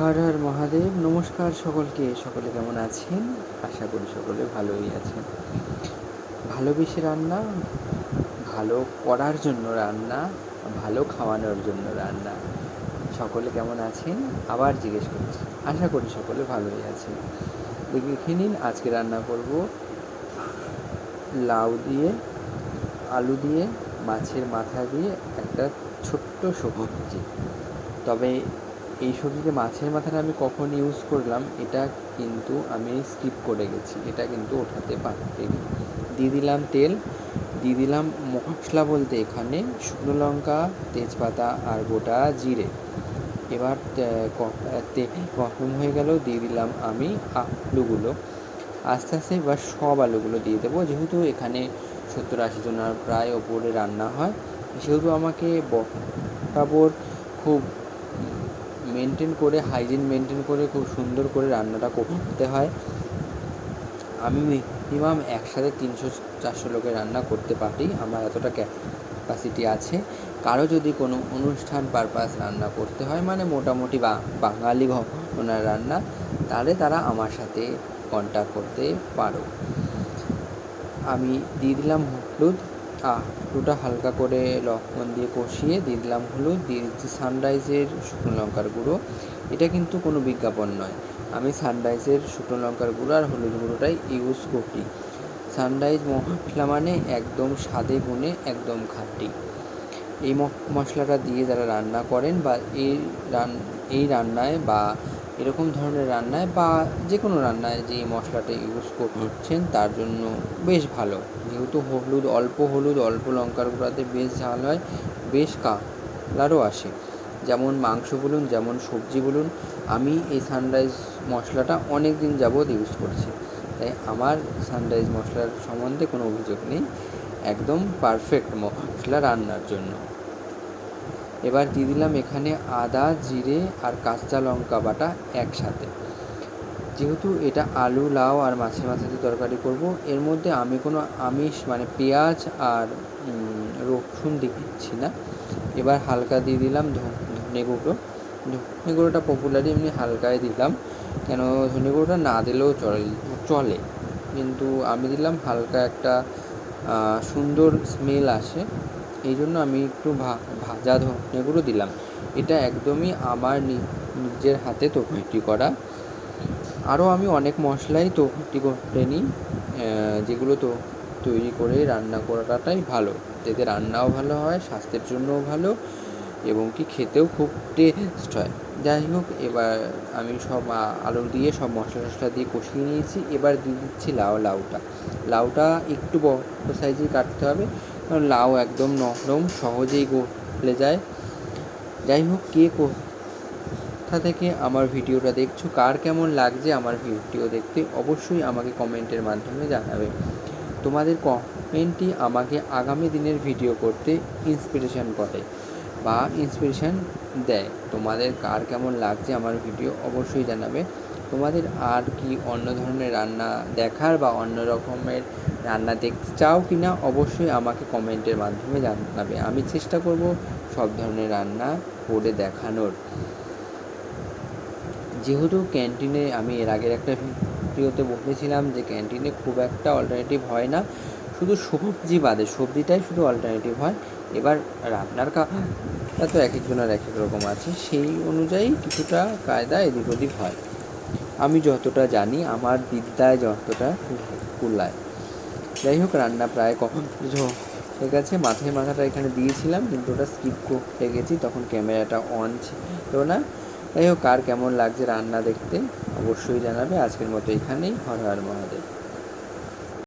হর হর মহাদেব, নমস্কার সকলকে। সকলে কেমন আছেন? আশা করি সকলে ভালোই আছেন। ভালোবেসে রান্না, ভালো করার জন্য রান্না, ভালো খাওয়ানোর জন্য রান্না। সকলে কেমন আছেন? আবার জিজ্ঞেস করছি। আশা করি সকলে ভালোই আছেন। দেখে নিন, আজকে রান্না করব লাউ দিয়ে, আলু দিয়ে, মাছের মাথা দিয়ে একটা ছোট্ট সবজি। তবে এই সবজিতে মাছের মাথাটা আমি কখন ইউজ করলাম, এটা কিন্তু আমি স্কিপ করে গেছি। এটা কিন্তু ওঠাতে পারিনি দিয়ে দিলাম তেল, দিয়ে দিলাম মশলা বলতে এখানে শুকনো লঙ্কা, তেজপাতা আর গোটা জিরে। এবার গরম হয়ে গেল, দিয়ে দিলাম আমি আলুগুলো। আস্তে আস্তে এবার সব আলুগুলো দিয়ে দেবো। যেহেতু এখানে সত্তর আশি জনের প্রায় ওপরে রান্না হয়, সেহেতু আমাকে বরাবর খুব মেনটেন করে হাইজিন মেনটেন করে, খুব সুন্দর করে রান্নাটা করতে হয়। আমি মিনিমাম একসাথে তিনশো, চারশো লোকের রান্না করতে পারি, আমার এতটা ক্যাপাসিটি আছে। কারও যদি কোনো অনুষ্ঠান পারপাস রান্না করতে হয় মানে মোটামুটি বাঙালি ঘটনার রান্না, তাহলে তারা আমার সাথে কন্ট্যাক্ট করতে পারো। আমি দিয়ে দিলাম হলুদ। আলুটা হালকা করে লবণ দিয়ে কষিয়ে দিয়ে দিলাম হলুদ, দিয়ে দিচ্ছি সানরাইজের শুকনো লঙ্কার গুঁড়ো। এটা কিন্তু কোনো বিজ্ঞাপন নয়। আমি সানরাইজের শুকনো লঙ্কার গুঁড়ো আর হলুদ গুঁড়োটাই ইউজ করি। সানরাইজ মশলা মানে একদম স্বাদে গুণে একদম খাঁটি এই মশলাটা দিয়ে যারা রান্না করেন বা এই রান, এই রান্নায় বা এরকম ধরনের রান্নায় বা যে কোনো রান্নায় যে মশলাটা ইউজ করছেন, তার জন্য বেশ ভালো। যেহেতু হলুদ, অল্প হলুদ, অল্প লঙ্কার গুঁড়াতে বেশ ঝাল হয়, বেশ কালারও আসে। যেমন মাংস বলুন, যেমন সবজি বলুন, আমি এই সানরাইজ মশলাটা অনেক দিন যাবৎ ইউজ করছি। তাই আমার সানরাইজ মশলার সম্বন্ধে কোনো অভিযোগ নেই। একদম পারফেক্ট মশলা রান্নার জন্য। এবার দিয়ে দিলাম এখানে আদা, জিরে আর কাঁচা লঙ্কা বাটা একসাথে। যেহেতু এটা আলু, লাউ আর মাছের মাথা দিয়ে তরকারি করব, এর মধ্যে আমি কোনো আমিষ মানে পেঁয়াজ আর রসুন দিচ্ছি না। এবার হালকা দিয়ে দিলাম ধনে গুঁড়ো। ধনে গুঁড়োটা পপুলারই এমনি হালকায় দিলাম, কেন ধনে গুঁড়োটা না দিলেও চলে চলে। কিন্তু আমি দিলাম হালকা একটা সুন্দর স্মেল আসে। এই জন্য আমি একটু ভাজা ধনে দিলাম। এটা একদমই আমার নিজের হাতে তৈরি করা। আরও আমি অনেক মশলাই তৈরি করে নিই যেগুলো তো তৈরি করে রান্না করাটাই ভালো। এতে রান্নাও ভালো হয়, স্বাস্থ্যের জন্যও ভালো এবং কি খেতেও খুব টেস্ট হয়। যাই হোক, এবার আমি সব আলু দিয়ে সব মশলা টশলা দিয়ে কষিয়ে নিয়েছি। এবার দিয়ে দিচ্ছি লাউ, লাউটা। লাউটা একটু বড় সাইজেই কাটতে হবে। লাউ একদম নরম, সহজেই গলে যায়। যাই হোক কে কোথা থেকে আমার ভিডিওটা দেখছ, কার কেমন লাগছে আমার ভিডিও দেখতে, অবশ্যই আমাকে কমেন্টের মাধ্যমে জানাবে। তোমাদের কমেন্টই আমাকে আগামী দিনের ভিডিও করতে ইন্সপিরেশান করে বা ইন্সপিরেশান দেয়। তোমাদের কার কেমন লাগছে আমার ভিডিও অবশ্যই জানাবে। তোমাদের আর কি অন্য ধরনের রান্না দেখার বা অন্য রকমের রান্না দেখতে চাও কি না, অবশ্যই আমাকে কমেন্টের মাধ্যমে জানাবে। আমি চেষ্টা করব সব ধরনের রান্না করে দেখানোর। যেহেতু ক্যান্টিনে আমি এর আগের একটা ভিডিওতে বলেছিলাম যে ক্যান্টিনে খুব একটা অল্টারনেটিভ হয় না, শুধু সবজি বাদে, সবজিটাই শুধু অল্টারনেটিভ হয়। এবার রান্নার কাজটা তো এক একজনের এক এক রকম আছে, সেই অনুযায়ী কিছুটা কায়দা এদিক ওদিক হয়। আমি যতটা জানি, আমার বিদ্যায় যতটা কুলায়। যাই হোক, রান্না প্রায় কখন ঠিক আছে, মাথায় মাথাটা এখানে দিয়েছিলাম, কিন্তু ওটা স্কিপ করতে গেছি, তখন ক্যামেরাটা অন ছিল না। যাই হোক, আর কেমন লাগছে রান্না দেখতে, অবশ্যই জানাবে। আজকের মতো এখানেই। হর হর মহাদেব।